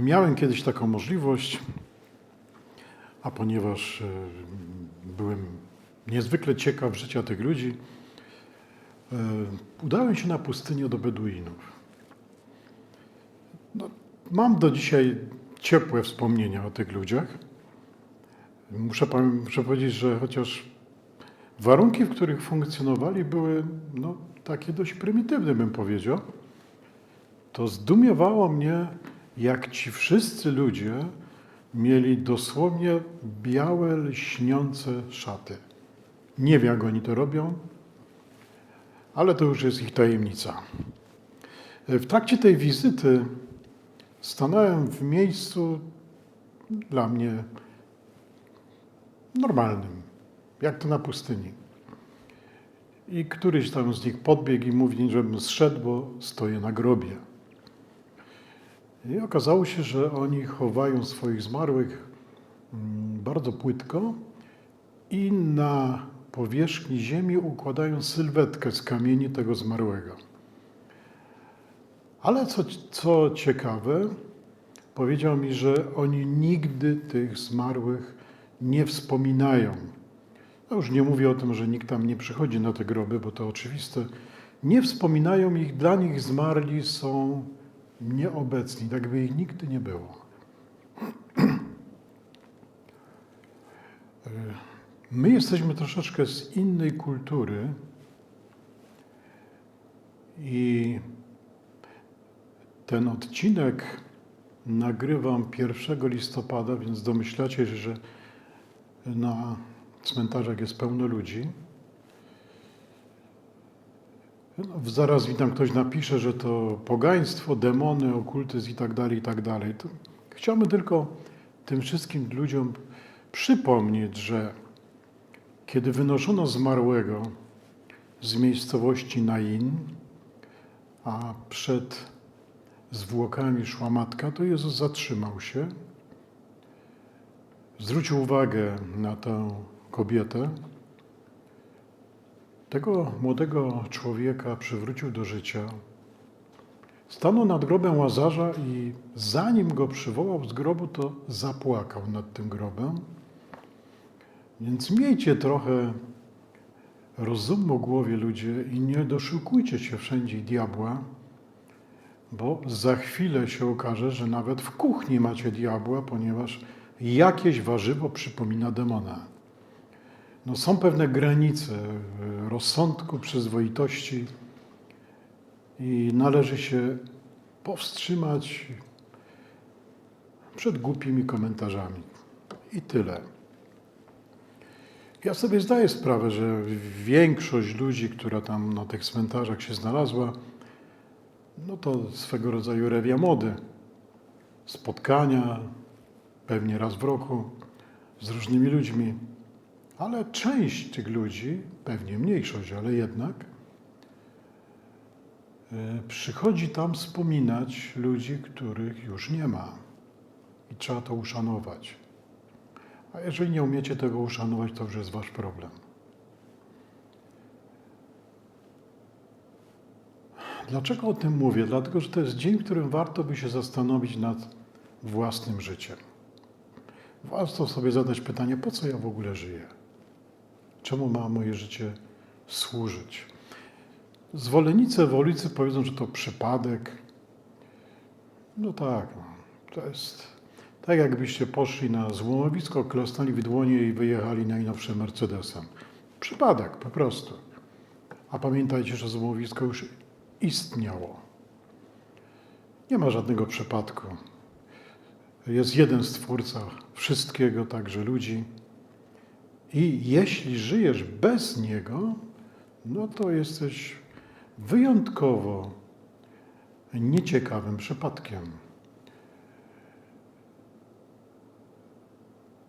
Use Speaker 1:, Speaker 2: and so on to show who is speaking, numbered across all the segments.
Speaker 1: Miałem kiedyś taką możliwość, a ponieważ e, byłem niezwykle ciekaw życia tych ludzi, e, udałem się na pustynię do Beduinów. No, mam do dzisiaj ciepłe wspomnienia o tych ludziach. Muszę, muszę powiedzieć, że chociaż warunki, w których funkcjonowali, były no, takie dość prymitywne, bym powiedział, to zdumiewało mnie, jak ci wszyscy ludzie mieli dosłownie białe, lśniące szaty. Nie wiem, jak oni to robią, ale to już jest ich tajemnica. W trakcie tej wizyty stanąłem w miejscu dla mnie normalnym, jak to na pustyni. I któryś tam z nich podbiegł i mówi, żebym zszedł, bo stoję na grobie. I okazało się, że oni chowają swoich zmarłych mm, bardzo płytko i na powierzchni ziemi układają sylwetkę z kamieni tego zmarłego. Ale co, co ciekawe, powiedział mi, że oni nigdy tych zmarłych nie wspominają. No już nie mówię o tym, że nikt tam nie przychodzi na te groby, bo to oczywiste. Nie wspominają ich, dla nich zmarli są nieobecni, tak by ich nigdy nie było. My jesteśmy troszeczkę z innej kultury i ten odcinek nagrywam 1 listopada, więc domyślacie się, że na cmentarzach jest pełno ludzi. No, zaraz mi tam ktoś napisze, że to pogaństwo, demony, okultyzm i tak dalej, i tak dalej. To chciałbym tylko tym wszystkim ludziom przypomnieć, że kiedy wynoszono zmarłego z miejscowości Nain, a przed zwłokami szła matka, to Jezus zatrzymał się, zwrócił uwagę na tę kobietę, tego młodego człowieka przywrócił do życia. Stanął nad grobem łazarza i zanim go przywołał z grobu, to zapłakał nad tym grobem. Więc miejcie trochę rozumu głowie ludzie i nie doszukujcie się wszędzie diabła, bo za chwilę się okaże, że nawet w kuchni macie diabła, ponieważ jakieś warzywo przypomina demona. No, są pewne granice e, rozsądku, przyzwoitości i należy się powstrzymać przed głupimi komentarzami. I tyle. Ja sobie zdaję sprawę, że większość ludzi, która tam na tych cmentarzach się znalazła, no to swego rodzaju rewia mody. Spotkania, pewnie raz w roku, z różnymi ludźmi. Ale część tych ludzi, pewnie mniejszość, ale jednak, e, przychodzi tam wspominać ludzi, których już nie ma. I trzeba to uszanować. A jeżeli nie umiecie tego uszanować, to już jest wasz problem. Dlaczego o tym mówię? Dlatego, że to jest dzień, w którym warto by się zastanowić nad własnym życiem. Warto sobie zadać pytanie, po co ja w ogóle żyję? Czemu ma moje życie służyć? Zwolennicy wolicy powiedzą, że to przypadek. No tak, no, to jest tak, jakbyście poszli na złomowisko, klosnęli w dłonie i wyjechali najnowszym Mercedesem. Przypadek, po prostu. A pamiętajcie, że złomowisko już istniało. Nie ma żadnego przypadku. Jest jeden stwórca wszystkiego, także ludzi. I jeśli żyjesz bez Niego, no to jesteś wyjątkowo nieciekawym przypadkiem.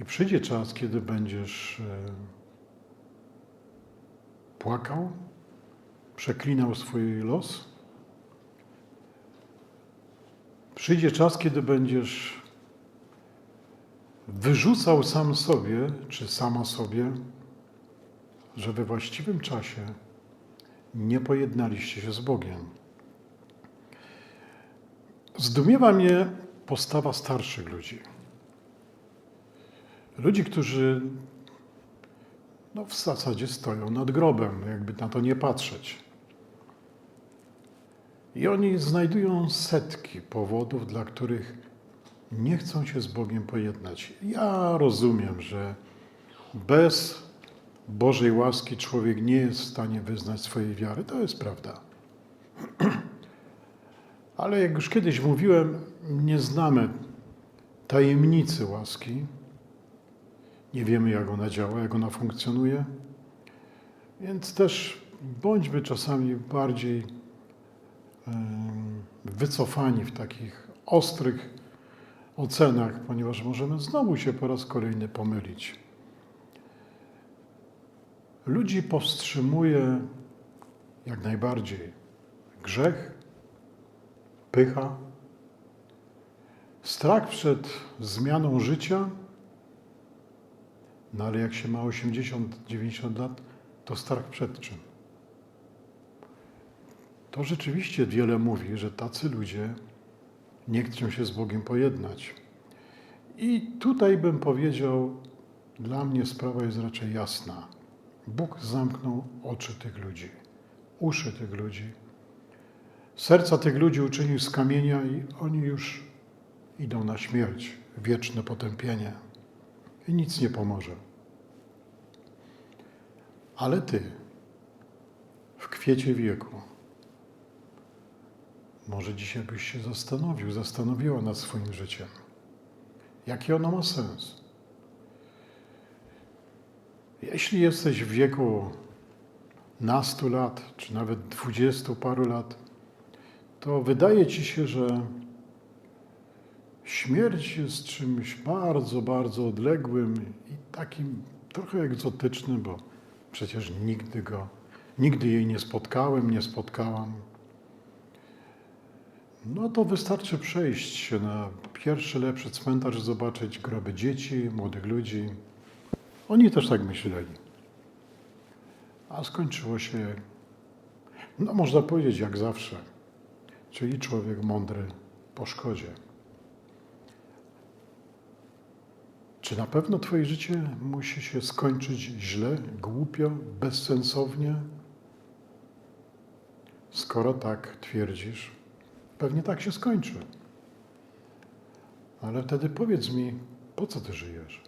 Speaker 1: I przyjdzie czas, kiedy będziesz e, płakał, przeklinał swój los. Przyjdzie czas, kiedy będziesz wyrzucał sam sobie, czy sama sobie, że we właściwym czasie nie pojednaliście się z Bogiem. Zdumiewa mnie postawa starszych ludzi. Ludzi, którzy no, w zasadzie stoją nad grobem, jakby na to nie patrzeć. I oni znajdują setki powodów, dla których nie chcą się z Bogiem pojednać. Ja rozumiem, że bez Bożej łaski człowiek nie jest w stanie wyznać swojej wiary. To jest prawda. Ale jak już kiedyś mówiłem, nie znamy tajemnicy łaski. Nie wiemy, jak ona działa, jak ona funkcjonuje. Więc też bądźmy czasami bardziej wycofani w takich ostrych ocenach, ponieważ możemy znowu się po raz kolejny pomylić. Ludzi powstrzymuje jak najbardziej grzech, pycha, strach przed zmianą życia, no ale jak się ma 80-90 lat, to strach przed czym? To rzeczywiście wiele mówi, że tacy ludzie nie chcą się z Bogiem pojednać. I tutaj bym powiedział, dla mnie sprawa jest raczej jasna. Bóg zamknął oczy tych ludzi, uszy tych ludzi. Serca tych ludzi uczynił z kamienia i oni już idą na śmierć, wieczne potępienie. I nic nie pomoże. Ale ty, w kwiecie wieku, może dzisiaj byś się zastanowił, zastanowiła nad swoim życiem. Jaki ono ma sens? Jeśli jesteś w wieku nastu lat, czy nawet dwudziestu paru lat, to wydaje ci się, że śmierć jest czymś bardzo, bardzo odległym i takim trochę egzotycznym, bo przecież nigdy go, nigdy jej nie spotkałem, nie spotkałam. No to wystarczy przejść na pierwszy lepszy cmentarz, zobaczyć groby dzieci, młodych ludzi. Oni też tak myśleli. A skończyło się, no można powiedzieć, jak zawsze. Czyli człowiek mądry po szkodzie. Czy na pewno Twoje życie musi się skończyć źle, głupio, bezsensownie? Skoro tak twierdzisz, pewnie tak się skończy. Ale wtedy powiedz mi, po co Ty żyjesz?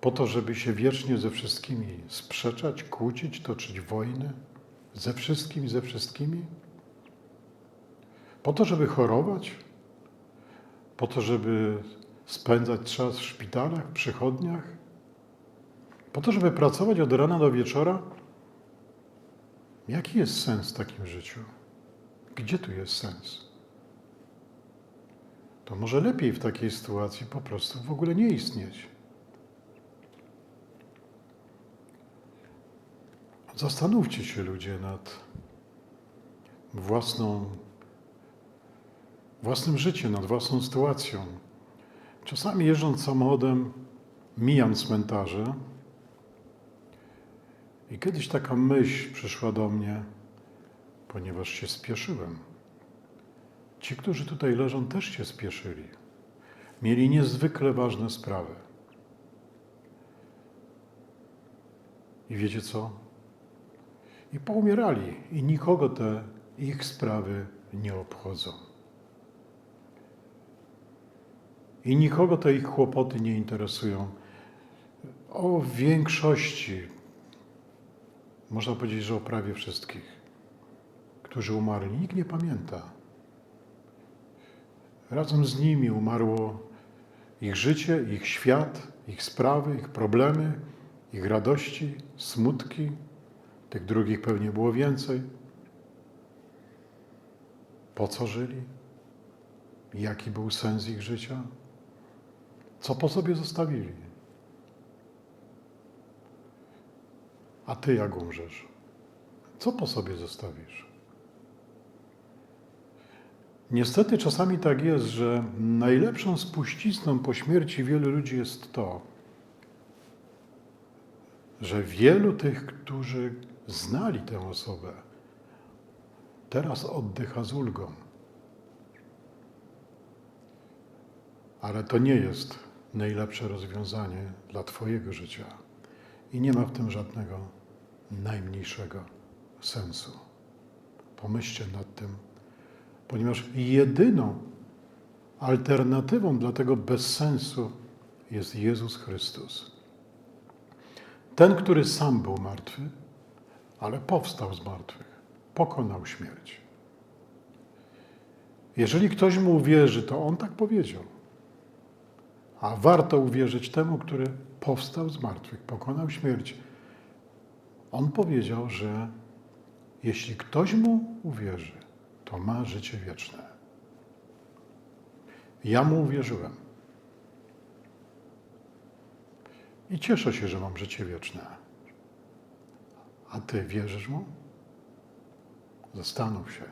Speaker 1: Po to, żeby się wiecznie ze wszystkimi sprzeczać, kłócić, toczyć wojny? Ze wszystkim, ze wszystkimi? Po to, żeby chorować? Po to, żeby spędzać czas w szpitalach, przychodniach? Po to, żeby pracować od rana do wieczora? Jaki jest sens w takim życiu? Gdzie tu jest sens? To może lepiej w takiej sytuacji po prostu w ogóle nie istnieć. Zastanówcie się ludzie nad własną, własnym życiem, nad własną sytuacją. Czasami jeżdżąc samochodem, mijam cmentarze i kiedyś taka myśl przyszła do mnie, ponieważ się spieszyłem. Ci, którzy tutaj leżą, też się spieszyli. Mieli niezwykle ważne sprawy. I wiecie co? I poumierali, i nikogo te ich sprawy nie obchodzą. I nikogo te ich kłopoty nie interesują. O większości, można powiedzieć, że o prawie wszystkich, którzy umarli, nikt nie pamięta. Razem z nimi umarło ich życie, ich świat, ich sprawy, ich problemy, ich radości, smutki. Tych drugich pewnie było więcej. Po co żyli? Jaki był sens ich życia? Co po sobie zostawili? A ty jak umrzesz? Co po sobie zostawisz? Niestety czasami tak jest, że najlepszą spuścizną po śmierci wielu ludzi jest to, że wielu tych, którzy znali tę osobę, teraz oddycha z ulgą. Ale to nie jest najlepsze rozwiązanie dla Twojego życia i nie ma w tym żadnego najmniejszego sensu. Pomyślcie nad tym, ponieważ jedyną alternatywą dla tego bezsensu jest Jezus Chrystus. Ten, który sam był martwy, ale powstał z martwych, pokonał śmierć. Jeżeli ktoś mu uwierzy, to on tak powiedział. A warto uwierzyć temu, który powstał z martwych, pokonał śmierć. On powiedział, że jeśli ktoś mu uwierzy, to ma życie wieczne. Ja mu uwierzyłem. I cieszę się, że mam życie wieczne. A ty wierzysz mu? Zastanów się.